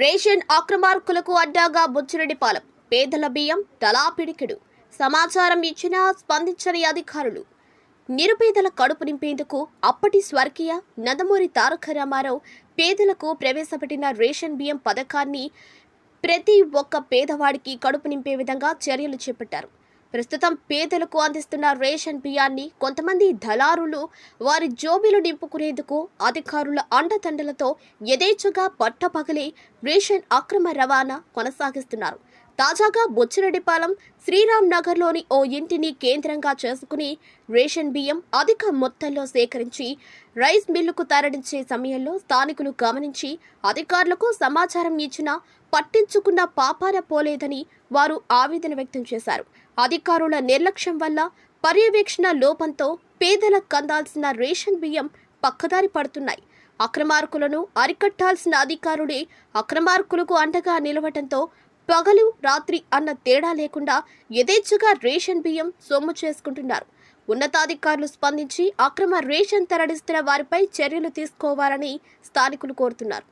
Ration అక్రమార్కులకు అడ్డాగా బుచ్చిరెడ్డిపాలెం. పేదల బియ్యం తలా పిడికెడు. సమాచారం ఇచ్చినా స్పందించని అధికారులు. నిరుపేదల కడుపు నింపేందుకు అప్పటి స్వర్గీయ నందమూరి తారక రామారావు పేదలకు ప్రవేశపెట్టిన రేషన్ బియ్యం పథకాన్ని ప్రతి ఒక్క పేదవాడికి కడుపు నింపే విధంగా చర్యలు చేపట్టారు. ప్రస్తుతం పేదలకు అందిస్తున్న రేషన్ బియ్యాన్ని కొంతమంది దళారులు వారి జోబీలు నింపుకునేందుకు అధికారుల అండదండలతో యథేచ్ఛగా పట్టపగలి రేషన్ అక్రమ రవాణా కొనసాగిస్తున్నారు. తాజాగా బుచ్చిరెడ్డిపాలెం శ్రీరామ్ నగర్లోని ఓ ఇంటిని కేంద్రంగా చేసుకుని రేషన్ బియ్యం అధిక మొత్తంలో సేకరించి రైస్ మిల్లుకు తరలించే సమయంలో స్థానికులు గమనించి అధికారులకు సమాచారం ఇచ్చినా పట్టించుకున్న పాపాన పోలేదని వారు ఆవేదన వ్యక్తం చేశారు. అధికారుల నిర్లక్ష్యం వల్ల పర్యవేక్షణ లోపంతో పేదలకు అందాల్సిన రేషన్ బియ్యం పక్కదారి పడుతున్నాయి. అక్రమార్కులను అరికట్టాల్సిన అధికారుడే అక్రమార్కులకు అండగా నిలవటంతో పగలు రాత్రి అన్న తేడా లేకుండా యథేచ్ఛగా రేషన్ బియ్యం సొమ్ము చేసుకుంటున్నారు. ఉన్నతాధికారులు స్పందించి అక్రమ రేషన్ తరలిస్తున్న వారిపై చర్యలు తీసుకోవాలని స్థానికులు కోరుతున్నారు.